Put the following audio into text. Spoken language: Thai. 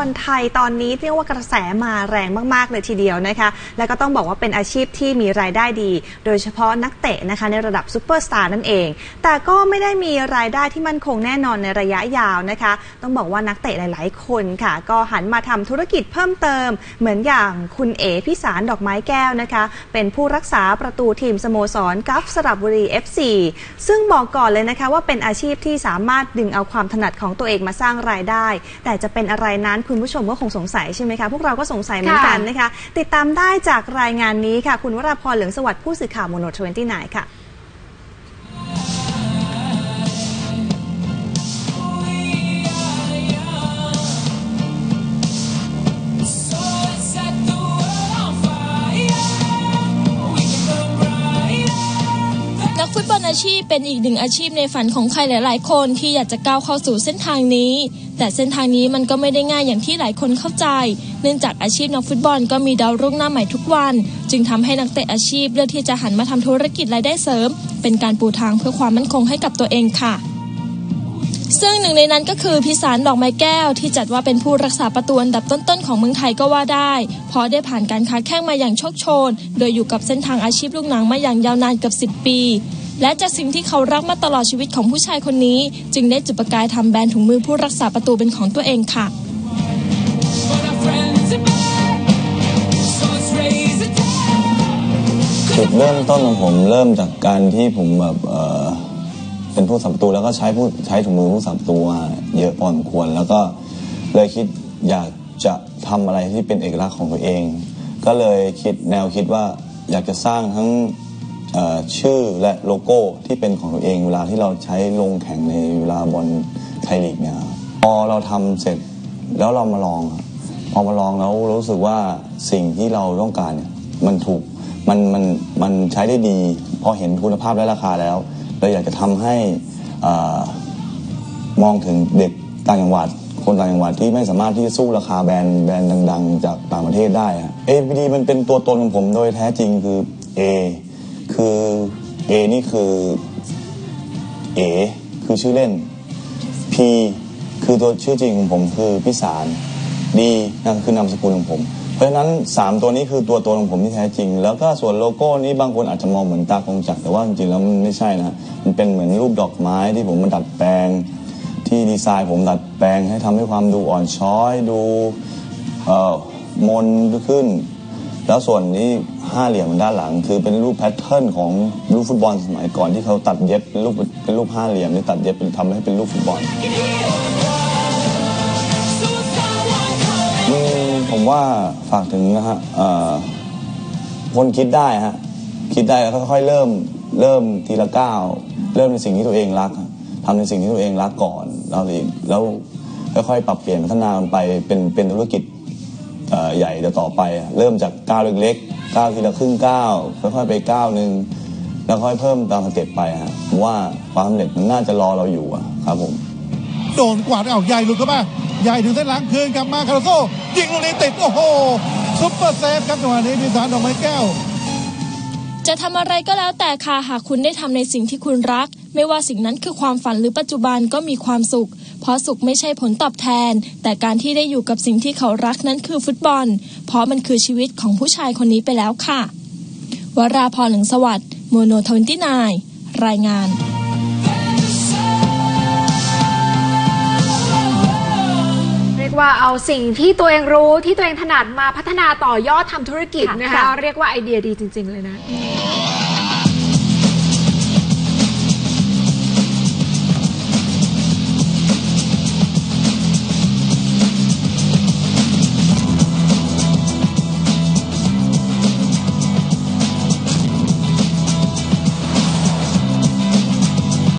อลไทยตอนนี้เรียกว่ากระแสมาแรงมากๆเลยทีเดียวนะคะ และก็ต้องบอกว่าเป็นอาชีพที่มีรายได้ดี โดยเฉพาะนักเตะนะคะในระดับซูเปอร์สตาร์นั่นเอง แต่ก็ไม่ได้มีรายได้ที่มั่นคงแน่นอนในระยะยาวนะคะ ต้องบอกว่านักเตะหลาย ๆ คนค่ะ ก็หันมาทำธุรกิจเพิ่มเติม เหมือนอย่างคุณเอ๋พิสารดอกไม้แก้วนะคะ เป็นผู้รักษาประตูทีมสโมสรกัฟสระบุรี FC ซึ่งบอกก่อนเลยนะคะว่าเป็นอาชีพที่สามารถดึงเอาความถนัดของตัวเองมาสร้างรายได้ แต่จะเป็นอะไรนั้นคุณผู้ชมก็คงสงสัยใช่ไหมคะ พวกเราก็สงสัยเหมือนกันนะคะ ติดตามได้จากรายงานนี้ค่ะ คุณวราพรเหลืองสวัสดิ์ผู้สื่อข่าวโมโน29ค่ะ So let's set the world on fire. We can burn brighter. นักฟุตบอลอาชีพเป็นอีกหนึ่งอาชีพในฝันของใครหลาย ๆ คนที่อยากจะก้าวเข้าสู่เส้นทางนี้ แต่เส้นทางนี้มันก็ไม่ได้ง่ายอย่างที่หลายคนเข้าใจ เนื่องจากอาชีพนักฟุตบอลก็มีดาวรุ่งหน้าใหม่ทุกวัน จึงทำให้นักเตะอาชีพเลือกที่จะหันมาทำธุรกิจรายได้เสริม เป็นการปูทางเพื่อความมั่นคงให้กับตัวเองค่ะซึ่งหนึ่งในนั้นก็คือพิสารดอกไม้แก้วที่จัดว่าเป็นผู้รักษาประตูอันดับต้นๆของเมืองไทยก็ว่าได้ เพราะได้ผ่านการค้าแข้งมาอย่างโชคโชน โดยอยู่กับเส้นทางอาชีพลูกหนังมาอย่างยาวนานเกือบ10 ปี และจากสิ่งที่เขารักมาตลอดชีวิตของผู้ชายคนนี้ จึงได้จุดประกายทำแบรนด์ถุงมือผู้รักษาประตูเป็นของตัวเองค่ะจุดเริ่มต้นของผมเริ่มจากการที่ผมแบบเอ่อเป็นผู้สับประตูแล้วก็ใช้ผู้ใช้ถุงมือผู้สับประตูมาเยอะพอสมควร แล้วก็เลยคิดอยากจะทำอะไรที่เป็นเอกลักษณ์ของตัวเอง ก็เลยคิดแนวคิดว่าอยากจะสร้างทั้ง ชื่อและโลโก้ที่เป็นของตัวเองเวลาที่เราใช้ลงแข่งในเวลาบอลไทยลีกเนี่ยพอเราทำเสร็จแล้วเรามาลองพอมาลองแล้วรู้สึกว่าสิ่งที่เราต้องการเนี่ยมันถูกมันมันมันใช้ได้ดี พอเห็นคุณภาพและราคาแล้วเราอยากจะทำให้มองถึงเด็กต่างจังหวัด คนต่างจังหวัดที่ไม่สามารถที่จะสู้ราคาแบรนด์แบรนด์ดัง ๆ จากต่างประเทศได้เอพีดีมันเป็นตัวตนของผมโดยแท้จริงคือ A คือ A นี่คือเอคือชื่อเล่น P คือตัวชื่อจริงของผมคือพิสาร D นั่นคือนามสกุลของผม เพราะฉะนั้น 3 ตัวนี้คือตัวตนของผมที่แท้จริง แล้วก็ส่วนโลโก้นี้บางคนอาจจะมองเหมือนตากงจักรแต่ว่าจริงๆแล้วมันไม่ใช่นะมันเป็นเหมือนรูปดอกไม้ที่ผมมาดัดแปลง ที่ดีไซน์ผมดัดแปลงให้ทำให้ความดูอ่อนช้อยดูเอ่อมนขึ้น แล้วส่วนนี้ห้าเหลี่ยมด้านหลัง คือเป็นรูปแพทเทิร์นของลูกฟุตบอลสมัยก่อนที่เขาตัดเย็บเป็นรูปเป็นรูปห้าเหลี่ยมที่ตัดเย็บเป็นทำให้เป็นรูปฟุตบอลผมว่าฝากถึงนะฮะคนคิดได้ฮะคิดได้แล้วค่อยๆเริ่มเริ่มทีละก้าวเริ่มในสิ่งที่ตัวเองรักอะทำในสิ่งที่ตัวเองรักก่อนแล้วเองแล้วค่อยๆปรับเปลี่ยนพัฒนามันไปเป็นเป็นธุรกิจ ใหญ่เดี๋ยวต่อไปอะเริ่มจากก้าวเล็กๆก้าวทีละครึ่งก้าวค่อยๆไปก้าวหนึ่งแล้วค่อยเพิ่มตามสเต็ปไปฮะผมว่าความสำเร็จมันน่าจะรอเราอยู่อะครับผมโดนกวาดเอาใหญ่หลุดเข้ามาใหญ่ถึงเส้นหลังคืนกลับมาคาร์โซยิงลูกนี้ติดโอ้โหซุปเปอร์เซฟครับจังหวะนี้พิสารดอกไม้แก้ว จะทำอะไรก็แล้วแต่ค่ะหากคุณได้ทำในสิ่งที่คุณรัก ไม่ว่าสิ่งนั้นคือความฝันหรือปัจจุบันก็มีความสุข เพราะสุขไม่ใช่ผลตอบแทน แต่การที่ได้อยู่กับสิ่งที่เขารักนั้นคือฟุตบอล เพราะมันคือชีวิตของผู้ชายคนนี้ไปแล้วค่ะ วราพรหลึงสวัสดิ์โมโนทนที่นายรายงานเรียกว่าเอาสิ่งที่ตัวเองรู้ที่ตัวเองถนัดมาพัฒนาต่อยอดทำธุรกิจนะคะ เรียกว่าไอเดียดีจริง ๆ เลยนะ